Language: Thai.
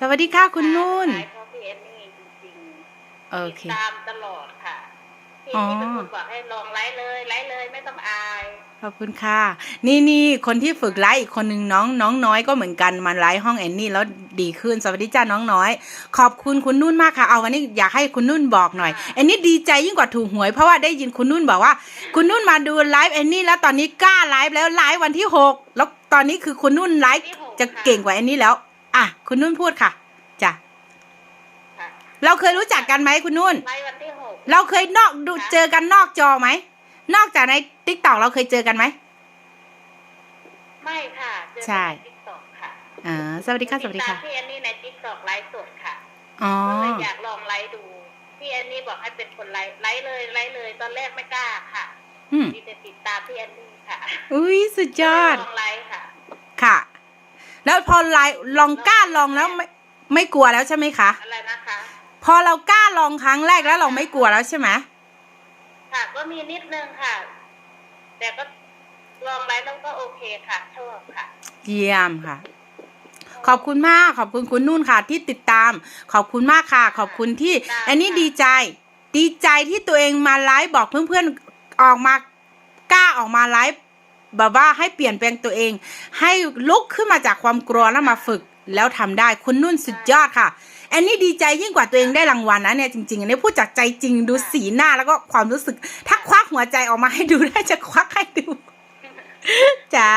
สวัสดีค่ะคุณนุ่นไลฟ์เพราะพี่เอ็นนี่จริงๆโอเค ติดตามตลอดค่ะพี่เอ็นนี่เป็นคนบอกให้ลองไลฟ์เลยไลฟ์เลยไม่ต้องอาย ขอบคุณค่ะ นี่นี่คนที่ฝึกไลฟ์อีกคนหนึ่งน้องน้องน้อยก็เหมือนกันมาไลฟ์ห้องแอนนี่แล้วดีขึ้นสวัสดีจ้าน้องน้อย ขอบคุณคุณนุ่นมากค่ะเอาวันนี้อยากให้คุณนุ่นบอกหน่อยแอนนี่ดีใจยิ่งกว่าถูกหวยเพราะว่าได้ยินคุณนุ่นบอกว่า คุณนุ่นมาดูไลฟ์แอนนี่แล้วตอนนี้กล้าไลฟ์แล้วไลฟ์วันที่หกแล้วตอนนี้คือคุณนุ่นไลฟ์ที่หกจะค่ะเก่งกว่าแอนนี่แล้ว อะคุณนุ่นพูดค่ะจ้ะค่ะเราเคยรู้จักกันไหมคุณนุ่นไลฟ์วันที่หกเราเคยนอกดูค่ะเจอกันนอกจอไหมนอกจากในติ๊กต็อกเราเคยเจอกันไหม ไม่ค่ะเจอใช่ทิกตอกค่ะอ่าสวัสดีค่ะสวัสดีค่ะติตามพี่เอ็นนี่ในทิกตอกไลฟ์สดค่ะอ๋อ ก็เลยอยากลองไลฟ์ดูพี่เอ็นนี่บอกให้เป็นคนไลฟ์ไลฟ์เลยไลฟ์เลยตอนแรกไม่กล้าค่ะอืมมีแต่ติดตามพี่เอ็นนี่ค่ะอุ้ยสุดยอดลองไลฟ์ค่ะค่ะ แล้วพอไลน์ลองกล้าลองแล้วไม่ไม่กลัวแล้วใช่ไหมคะอะไรนะคะ พอเรากล้าลองครั้งแรกแล้วเราไม่กลัวแล้วใช่ไหมค่ะ ก็มีนิดนึงค่ะ แต่ก็ลองไลฟ์แล้วก็โอเคค่ะชอบค่ะ เยี่ยมค่ะ ขอบคุณมากขอบคุณคุณนุ่นค่ะ ที่ติดตาม ขอบคุณมากค่ะ ขอบคุณที่ค่ะอันนี้ดีใจ ดีใจที่ตัวเองมาไลฟ์บอกเพื่อนๆออกมากล้าออกมาไลฟ์ แบบว่าให้เปลี่ยนแปลงตัวเอง ให้ลุกขึ้นมาจากความกลัวแล้วมาฝึกแล้วทำได้คุณนุ่นสุดยอดค่ะแอนนี่ดีใจยิ่งกว่าตัวเองได้รางวัลนะเนี่ยจริงๆอันนี้พูดจากใจจริงดูสีหน้าแล้วก็ความรู้สึก ถ้าควักหัวใจออกมาให้ดูได้จะควักให้ดู จ้า